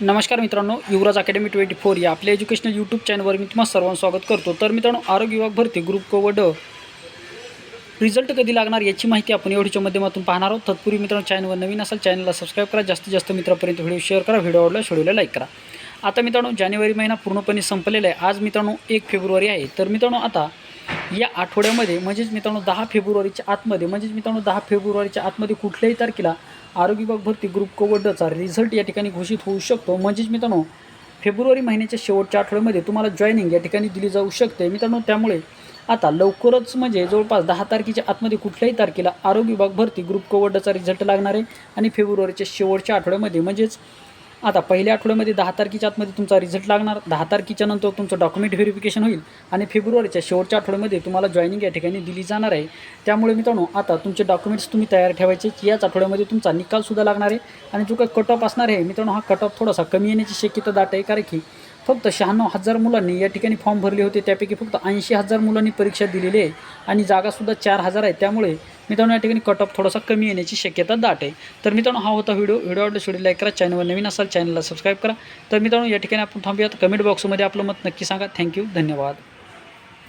नमस्कार मित्रांनो युवराज academy twenty four या आपल्या एज्युकेशनल यूट्यूब चॅनलवर मी तुम्हाला सर्वांचं स्वागत करतो. तर मित्रांनो आरोग्य विभाग भरती ग्रुप क व ड रिझल्ट कधी लागणार याची माहिती आपण एवढीच्या माध्यमातून पाहणार आहोत. तत्पूर्वी मित्रांनो चॅनलवर नवीन असाल चॅनलला सबस्क्राईब करा. जास्तीत जास्त मित्रापर्यंत व्हिडिओ शेअर करा. व्हिडिओ आवडला व्हिडिओला लाईक करा. आता मित्रांनो जानेवारी महिना पूर्णपणे संपलेला आहे. आज मित्रांनो एक फेब्रुवारी आहे. तर मित्रांनो आता या आठवड्यामध्ये म्हणजेच मित्रांनो दहा फेब्रुवारीच्या आतमध्ये म्हणजेच मित्रांनो दहा फेब्रुवारीच्या आतमध्ये कुठल्याही तारखेला आरोग्य विभाग भरती ग्रुप कोवडचा रिझल्ट या ठिकाणी घोषित होऊ शकतो. म्हणजेच मित्रांनो फेब्रुवारी महिन्याच्या शेवटच्या आठवड्यामध्ये तुम्हाला जॉईनिंग या ठिकाणी दिली जाऊ शकते. मित्रांनो त्यामुळे आता लवकरच म्हणजे जवळपास दहा तारखेच्या आतमध्ये कुठल्याही तारखेला आरोग्य विभाग भरती ग्रुप कोवडचा रिझल्ट लागणार आहे आणि फेब्रुवारीच्या शेवटच्या आठवड्यामध्ये. म्हणजेच आता पहिल्या आठवड्यामध्ये दहा तारखेच्या आतमध्ये तुमचा रिझल्ट लागणार. दहा तारखेच्या नंतर तुमचं डॉक्युमेंट व्हेरिफिकेशन होईल आणि फेब्रुवारीच्या शेवटच्या आठवड्यामध्ये तुम्हाला जॉईनिंग या ठिकाणी दिली जाणार आहे. त्यामुळे मित्रांनो आता तुमचे डॉक्युमेंट्स तुम्ही तयार ठेवायचे की याच आठवड्यामध्ये तुमचा निकालसुद्धा लागणार आहे आणि जो काही कट ऑफ असणार आहे मित्रांनो हा कट ऑफ थोडासा कमी येण्याची शक्यता दाट आहे. कारण की फक्त शहाण्णव हजार मुलांनी या ठिकाणी फॉर्म भरले होते. त्यापैकी फक्त ऐंशी हजार मुलांनी परीक्षा दिलेली आहे आणि जागासुद्धा चार हजार आहे. त्यामुळे मित्रांनो या ठिकाणी कट ऑफ थोडासा कमी येण्याची शक्यता दाट आहे. तर मित्रांनो हा होता व्हिडिओ. व्हिडिओ आवडला व्हिडिओ लाईक करा चॅनलवर नवीन असाल चॅनलला सबस्क्राईब करा. तर मित्रांनो या ठिकाणी आपण थांबूयात. कमेंट बॉक्समध्ये आपलं मत नक्की सांगा. थँक्यू धन्यवाद.